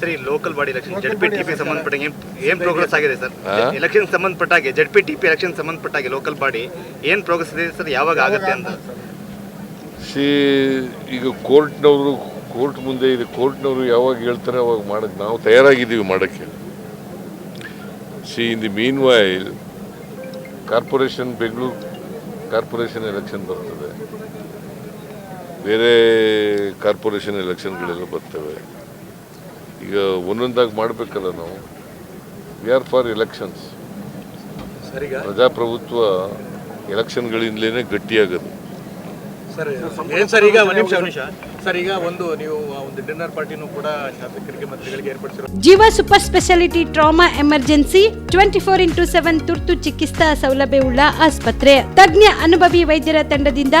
Sir local body election Z P T P ಸಂಬಂಧಪಟ್ಟಂಗೆ ಏನ್- progress ಆಗಿದೆ sir? Election ಸಂಬಂಧಪಟ್ಟಾಗೆ Z P T P election ಸಂಬಂಧಪಟ್ಟಾಗೆ local body ಏನ್ progress ಇದೆ sir ಯಾವಾಗ ಆಗುತ್ತೆ ಅಂತ? ಸಿ ಈಗ ಕೋರ್ಟ್ನವರು ಕೋರ್ಟ್ ಮುಂದೆ ಇದೆ ಕೋರ್ಟ್ನವರು ಯಾವಾಗ ಹೇಳ್ತಾರೆ ಅವಾಗ ಮಾಡಕ್ಕೆ ನಾವು ತಯಾರಾಗಿದ್ದೀವಿ ಮಾಡೋಕ್ಕೆ. See in the meanwhile corporation Bengaluru corporation election ಬರ್ತದೆ. ಬೇರೆ ಕಾರ್ಪೊರೇಷನ್ ಎಲೆಕ್ಷನ್ಗಳೆಲ್ಲ ಬರ್ತವೆ. ಈಗ ಒಂದೊಂದಾಗಿ ಮಾಡಬೇಕಲ್ಲ ನಾವು. ವಿ ಆರ್ ಫಾರ್ ಎಲೆಕ್ಷನ್ಸ್ ಪ್ರಜಾಪ್ರಭುತ್ವ ಎಲೆಕ್ಷನ್ಗಳಿಂದಲೇ ಗಟ್ಟಿಯಾಗೋದು. ಸರ್ ಏನ್ ಸರ್ ಈಗ ಒಂದು ನಿಮಿಷ ಸರ್ ಈಗ ಒಂದು ನೀವು ಒಂದು ಡಿನ್ನರ್ ಪಾರ್ಟಿನೂ ಕೂಡ ಶಾಸಕರಿಗೆ ಮಂತ್ರಿಗಳಿಗೆ ಏರ್ಪಡಿಸಿರೋ Jeeva super speciality trauma emergency twenty four into seven ತುರ್ತು ಚಿಕಿತ್ಸಾ ಸೌಲಭ್ಯವುಳ್ಳ ಆಸ್ಪತ್ರೆ. ತಜ್ಞ ಅನುಭವಿ ವೈದ್ಯರ ತಂಡದಿಂದ